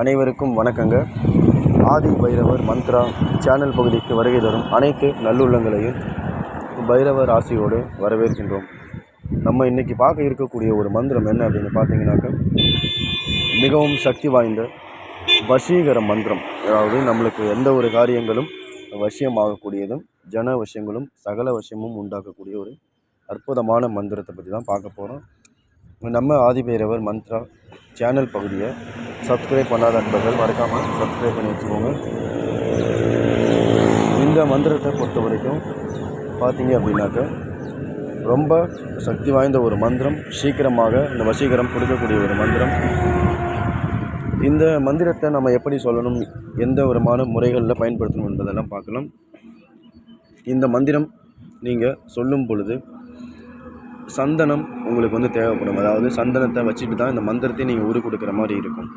அனைவருக்கும் வணக்கங்க. ஆதி பைரவர் மந்த்ரா சேனல் பகுதிக்கு வருகை தரும் அனைத்து நல்லுள்ளங்களையும் பைரவர் ஆசியோடு வரவேற்கின்றோம். நம்ம இன்றைக்கி பார்க்க இருக்கக்கூடிய ஒரு மந்திரம் என்ன அப்படின்னு பார்த்தீங்கன்னாக்க மிகவும் சக்தி வாய்ந்த வசீகர மந்திரம். அதாவது நம்மளுக்கு எந்த ஒரு காரியங்களும் வசியமாகக்கூடியதும் ஜன விஷயங்களும் சகல விஷயமும் உண்டாக்கக்கூடிய ஒரு அற்புதமான மந்திரத்தை பற்றி தான் பார்க்க போகிறோம் நம்ம ஆதிபைரவர் மந்த்ரா சேனல் பகுதியை சப்ஸ்கிரைப் பண்ணாத நண்பர்கள் மறக்காமல் சப்ஸ்கிரைப் பண்ணி வச்சுக்கோங்க. இந்த மந்திரத்தை பொறுத்த வரைக்கும் பார்த்தீங்க அப்படின்னாக்க ரொம்ப சக்தி வாய்ந்த ஒரு மந்திரம் சீக்கிரமாக இந்த வசீகரம் கொடுக்கக்கூடிய ஒரு மந்திரம். இந்த மந்திரத்தை நம்ம எப்படி சொல்லணும் எந்த விதமான முறைகளில் பயன்படுத்தணும் என்பதெல்லாம் பார்க்கலாம். இந்த மந்திரம் நீங்கள் சொல்லும் பொழுது சந்தனம் உங்களுக்கு வந்து தேவைப்படும். அதாவது சந்தனத்தை வச்சுட்டு தான் இந்த மந்திரத்தை நீங்கள் உரு கொடுக்குற மாதிரி இருக்கும்.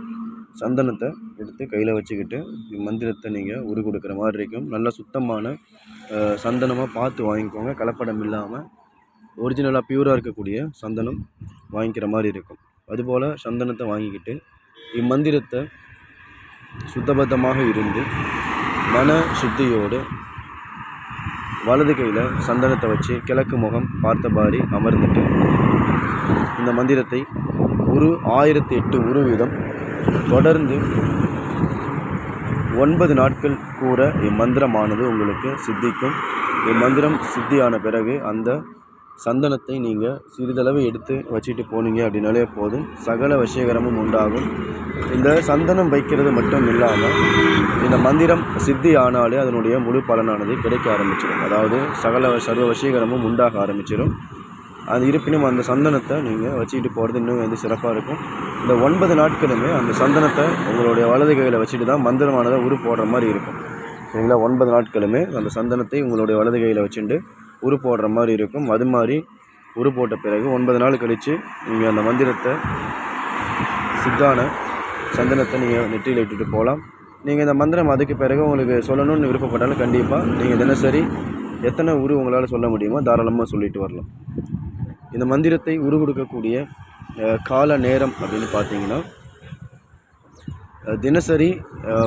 சந்தனத்தை எடுத்து கையில் வச்சுக்கிட்டு மந்திரத்தை நீங்கள் உரு கொடுக்குற மாதிரி இருக்கும். நல்ல சுத்தமான சந்தனமாக பார்த்து வாங்கிக்கோங்க. கலப்படம் இல்லாமல் ஒரிஜினலாக பியூராக இருக்கக்கூடிய சந்தனம் வாங்கிக்கிற மாதிரி இருக்கும். அதுபோல் சந்தனத்தை வாங்கிக்கிட்டு இம்மந்திரத்தை சுத்தபத்தமாக இருந்து மன சுத்தியோடு வலது கையில் சந்தனத்தை வச்சு கிழக்கு முகம் பார்த்தபாரி அமர்ந்துட்டு இந்த மந்திரத்தை ஒரு ஆயிரத்தி எட்டு உரு வீதம். தொடர்ந்து ஒன்பது நாட்கள் கூற இம்மந்திரமானது உங்களுக்கு சித்திக்கும். இம்மந்திரம் சித்தியான பிறகு அந்த சந்தனத்தை நீங்கள் சிறிதளவு எடுத்து வச்சுட்டு போனீங்க அப்படின்னாலே போதும். சகல வசீகரமும் உண்டாகும். இந்த சந்தனம் வைக்கிறது மட்டும் இல்லாமல் இந்த மந்திரம் சித்தி ஆனாலே அதனுடைய முழு பலனானது கிடைக்க ஆரம்பிச்சிடும். அதாவது சகல சர்வ வசீகரமும் உண்டாக ஆரம்பிச்சிடும். அது இருப்பினும் அந்த சந்தனத்தை நீங்கள் வச்சுக்கிட்டு போகிறது இன்னும் வந்து சிறப்பாக இருக்கும். இந்த ஒன்பது நாட்களுமே அந்த சந்தனத்தை உங்களுடைய வலது கையில் வச்சுட்டு தான் மந்திரமானதை உரு போடுற மாதிரி இருக்கும். சரிங்களா? ஒன்பது நாட்களுமே அந்த சந்தனத்தை உங்களுடைய வலது கையில் வச்சுட்டு உரு போடுற மாதிரி இருக்கும். அது மாதிரி உரு போட்ட பிறகு ஒன்பது நாள் கழித்து நீங்கள் அந்த மந்திரத்தை சித்தான சந்தனத்தை நீங்கள் நெற்றியில் இட்டுட்டு போகலாம் நீங்கள் இந்த மந்திரம் அதுக்கு பிறகு உங்களுக்கு சொல்லணும்னு விருப்பப்பட்டாலும் கண்டிப்பாக நீங்கள் தினசரி எத்தனை உரு உங்களால் சொல்ல முடியுமோ தாராளமாக சொல்லிட்டு வரலாம். இந்த மந்திரத்தை உருவெடுக்கக்கூடிய கால நேரம் அப்படின்னு பார்த்தீங்கன்னா தினசரி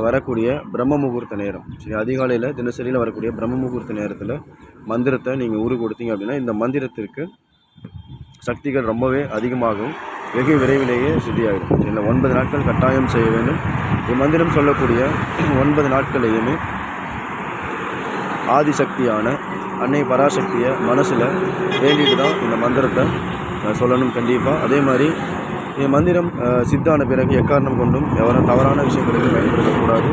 வரக்கூடிய பிரம்ம முகூர்த்த நேரம். சரி அதிகாலையில் தினசரியில் வரக்கூடிய பிரம்ம முகூர்த்த நேரத்தில் மந்திரத்தை நீங்கள் உரு கொடுத்தீங்க அப்படின்னா இந்த மந்திரத்திற்கு சக்திகள் ரொம்பவே அதிகமாகும் வெகு விரைவிலேயே சித்தியாகிடும் இல்லை ஒன்பது நாட்கள் கட்டாயம் செய்ய வேண்டும். இம்மந்திரம் சொல்லக்கூடிய ஒன்பது நாட்களையுமே ஆதிசக்தியான அன்னை பராசக்தியை மனசில் வேண்டிட்டு தான் இந்த மந்திரத்தை சொல்லணும் கண்டிப்பாக அதே மாதிரி இந்த மந்திரம் சித்தான பிறகு எக்காரணம் கொண்டும் எவரும் தவறான விஷயங்களுக்கு பயன்படுத்தக்கூடாது.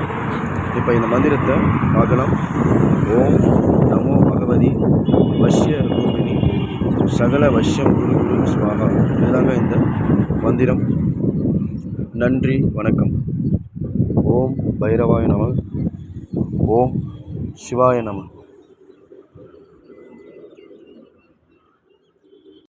இப்போ இந்த மந்திரத்தை பார்க்கலாம். ஓம் நமோ பகவதி வஷ்ய ரூபிணி சகல வஷ்யம் குரு குரு சுவாகா. இதுதாங்க இந்த மந்திரம். நன்றி வணக்கம். ஓம் பைரவாய நம. ஓம் சிவாய நம.